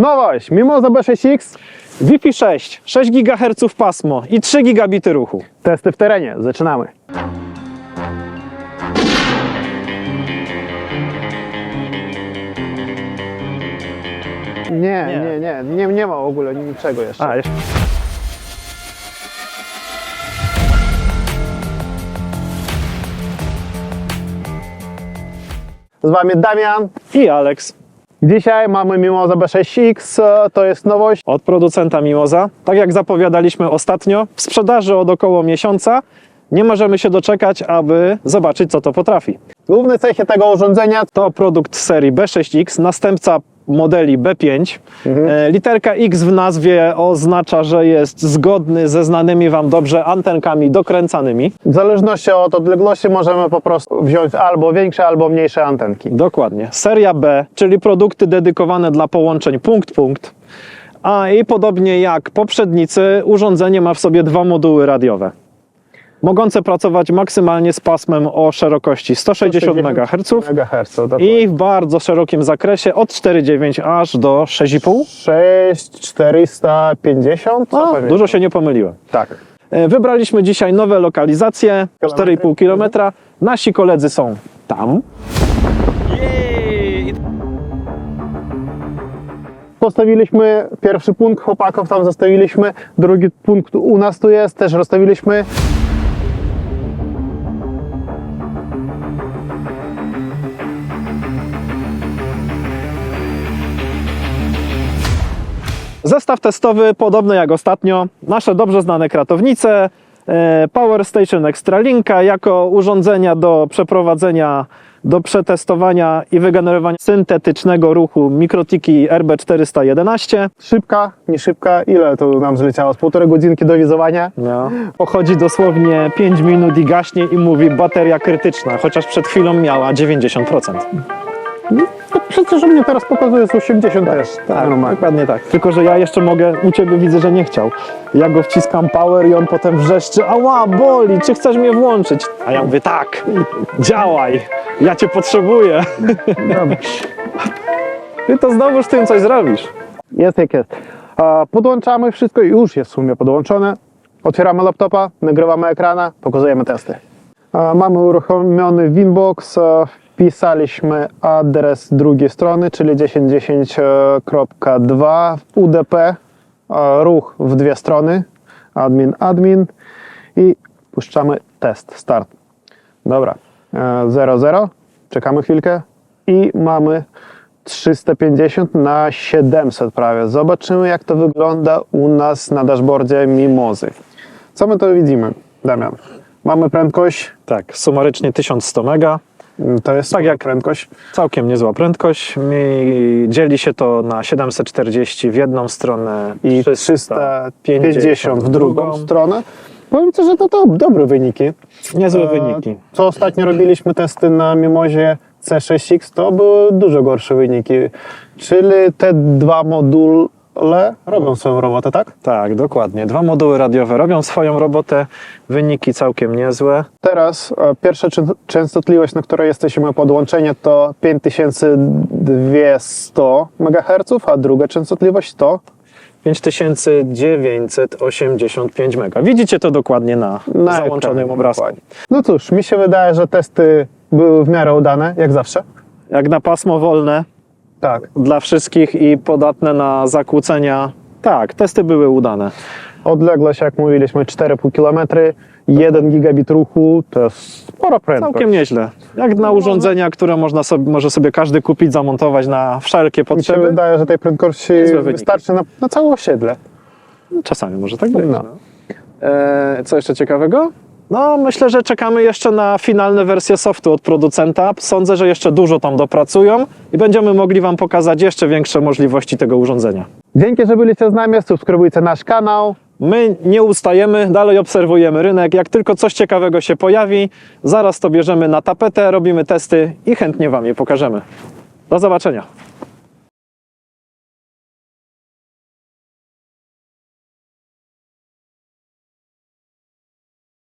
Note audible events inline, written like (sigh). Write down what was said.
Nowość, Mimoza B6X, Wi-Fi 6, 6 GHz pasmo i 3 gigabity ruchu. testy w terenie, zaczynamy. Nie, nie, nie, nie, nie ma w ogóle niczego jeszcze. A, jeszcze. Z Wami Damian. I Alex Dzisiaj mamy Mimoza B6X, e, to jest nowość. od producenta Mimoza. Tak jak zapowiadaliśmy ostatnio, w sprzedaży od około miesiąca. Nie możemy się doczekać, aby zobaczyć, co to potrafi. Główne cechy tego urządzenia To produkt serii B6X, następca modeli B5. E, Literka X w nazwie oznacza, że jest zgodny ze znanymi Wam dobrze antenkami dokręcanymi. w zależności od odległości możemy po prostu wziąć albo większe, albo mniejsze antenki. Dokładnie. Seria B, czyli produkty dedykowane dla połączeń punkt-punkt. A i podobnie jak poprzednicy, urządzenie ma w sobie dwa moduły radiowe. Mogące pracować maksymalnie z pasmem o szerokości 160 MHz MHz, i w bardzo szerokim zakresie od 4,9 aż do 6,5. 6450? Co No, dużo się nie pomyliłem. Tak. E, Wybraliśmy dzisiaj nowe lokalizacje, 4,5 km. Nasi koledzy są tam. Postawiliśmy pierwszy punkt, chłopaków tam zostawiliśmy, drugi punkt u nas tu jest, też rozstawiliśmy. Zestaw testowy podobny jak ostatnio. Nasze dobrze znane kratownice, e, Power Station Extralinka jako urządzenia do przeprowadzenia, do przetestowania i wygenerowania syntetycznego ruchu Mikrotiki RB411. Szybka, nie szybka, ile to nam zleciało? Z półtorej godzinki do wizowania. No. Pochodzi dosłownie 5 minut i gaśnie i mówi bateria krytyczna, chociaż przed chwilą miała 90%. To przecież u mnie teraz pokazuje z 80 też. Normalnie. dokładnie tak. Tylko, że ja jeszcze mogę, u Ciebie widzę, że nie chciał. Ja go wciskam power i on potem wrzeszczy, ała, boli, czy chcesz mnie włączyć? A ja mówię, tak, działaj, ja Cię potrzebuję. (laughs) Ty to znowuż tym coś zrobisz. Jest jak jest. Podłączamy wszystko, już jest w sumie podłączone. Otwieramy laptopa, nagrywamy ekrana, pokazujemy testy. Mamy uruchomiony Winbox, wpisaliśmy adres drugiej strony, czyli 1010.2 UDP, a, ruch w dwie strony, admin, admin i puszczamy test, start. Dobra, e, 00, czekamy chwilkę i mamy 350 na 700 prawie. Zobaczymy jak to wygląda u nas na dashboardzie Mimozy. Co my tu widzimy, Damian? Mamy prędkość, Tak, sumarycznie 1100 mega, to jest Tak jak- prędkość. całkiem niezła prędkość. Mi dzieli się to na 740 w jedną stronę I 350 w drugą stronę. Powiem Ci, że to, to dobre wyniki. Niezłe E, wyniki. Co ostatnio robiliśmy testy na Mimozie C6X, to były dużo gorsze wyniki. Czyli te dwa module robią swoją robotę, tak? Tak, dokładnie. Dwa moduły radiowe robią swoją robotę, wyniki całkiem niezłe. Teraz e, pierwsza czę- częstotliwość, na której jesteśmy podłączeni, to 5200 MHz, a druga częstotliwość to 5985 mega. Widzicie to dokładnie na, na załączonym obrazku. dokładnie. No cóż, mi się wydaje, że testy były w miarę udane, jak zawsze. Jak na pasmo wolne Tak. dla wszystkich i podatne na zakłócenia. Tak, testy były udane. Odległość, jak mówiliśmy, 4,5 km, 1 gigabit ruchu, to jest spora prędkość. Całkiem nieźle. Jak na urządzenia, które można sobie, może sobie każdy kupić, zamontować na wszelkie Mi się potrzeby. wydaje, że tej prędkości Niezłe wyniki. wystarczy na, na całe osiedle. Czasami może tak być. No. No. E, co jeszcze ciekawego? No, myślę, że czekamy jeszcze na finalne wersje softu od producenta. Sądzę, że jeszcze dużo tam dopracują i będziemy mogli Wam pokazać jeszcze większe możliwości tego urządzenia. Dzięki, że byliście z nami, subskrybujcie nasz kanał. My nie ustajemy, dalej obserwujemy rynek. Jak tylko coś ciekawego się pojawi, zaraz to bierzemy na tapetę, robimy testy i chętnie Wam je pokażemy. Do zobaczenia.